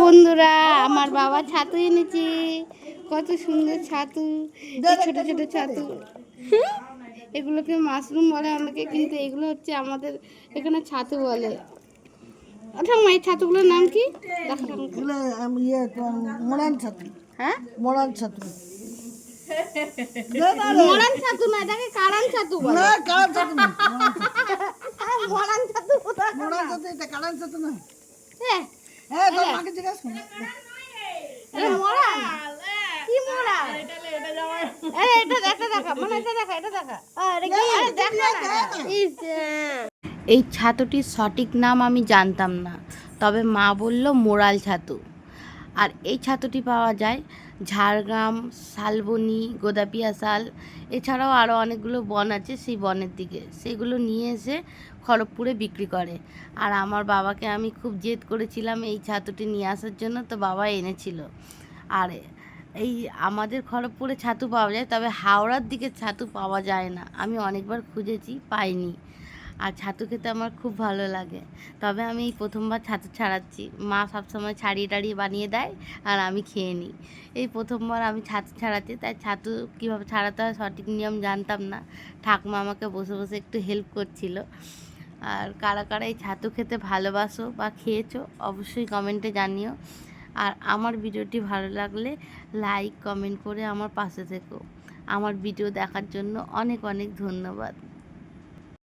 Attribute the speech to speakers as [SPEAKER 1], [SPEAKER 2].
[SPEAKER 1] বন্ধুরা আমার বাবা ছাতু এনেছি। কত সুন্দর ছাতু ছোট ছোট ছাতু। এগুলোকে মাশরুম বলে অনেকে কিন্তু এগুলো হচ্ছে আমাদের এখানে ছাতু বলে। ঠাকুমা এই ছাতুগুলোর নাম কি?
[SPEAKER 2] ইয়ে মোড়ান ছাতু।
[SPEAKER 1] হ্যাঁ?
[SPEAKER 2] মোড়ান ছাতু।
[SPEAKER 1] মরান ছাতু না এটাকে কারান ছাতু বলে।
[SPEAKER 2] না কাড়ান ছাতু না
[SPEAKER 1] মরান ছাতু।
[SPEAKER 2] মোড়ান ছাতু। এটা কাড়ান ছাতু না।
[SPEAKER 1] হ্যাঁ,
[SPEAKER 2] হ্যাঁ তোর মাকে জিজ্ঞাসা করো।
[SPEAKER 1] এটা মরান কি মরান আরে এটা এটা দেখা মানে এটা দেখা এটা দেখা। আরে দেখা না। ইস, এই ছাতুটির সঠিক নাম আমি জানতাম না তবে মা বলল মোরাল ছাতু। আর এই ছাতুটি পাওয়া যায় ঝাড়গ্রাম, শালবনি, গোদাপিয়া শাল। এছাড়াও আরও অনেকগুলো বন আছে সেই বনের দিকে। সেগুলো নিয়ে এসে খড়গপুরে বিক্রি করে। আর আমার বাবাকে আমি খুব জেদ করেছিলাম এই ছাতুটি নিয়ে আসার জন্য, তো বাবা এনেছিল। আর এই আমাদের খড়গপুরে ছাতু পাওয়া যায়, তবে হাওড়ার দিকে ছাতু পাওয়া যায় না। আমি অনেকবার খুঁজেছি, পাইনি। আর ছাতু খেতে আমার খুব ভালো লাগে। তবে আমি এই প্রথমবার ছাতু ছাড়াচ্ছি। মা সবসময় ছাড়িয়ে টাড়িয়ে বানিয়ে দেয় আর আমি খেয়ে নিই। এই প্রথমবার আমি ছাতু ছাড়াচ্ছি, তাই ছাতু কীভাবে ছাড়াতে হয় সঠিক নিয়ম জানতাম না। ঠাকুমা আমাকে বসে বসে একটু হেল্প করছিল। আর কারা কারা এই ছাতু খেতে ভালোবাসো বা খেয়েছো, অবশ্যই কমেন্টে জানিও। আর আমার ভিডিওটি ভালো লাগলে লাইক কমেন্ট করে আমার পাশে থেকো। আমার ভিডিও দেখার জন্য অনেক অনেক ধন্যবাদ।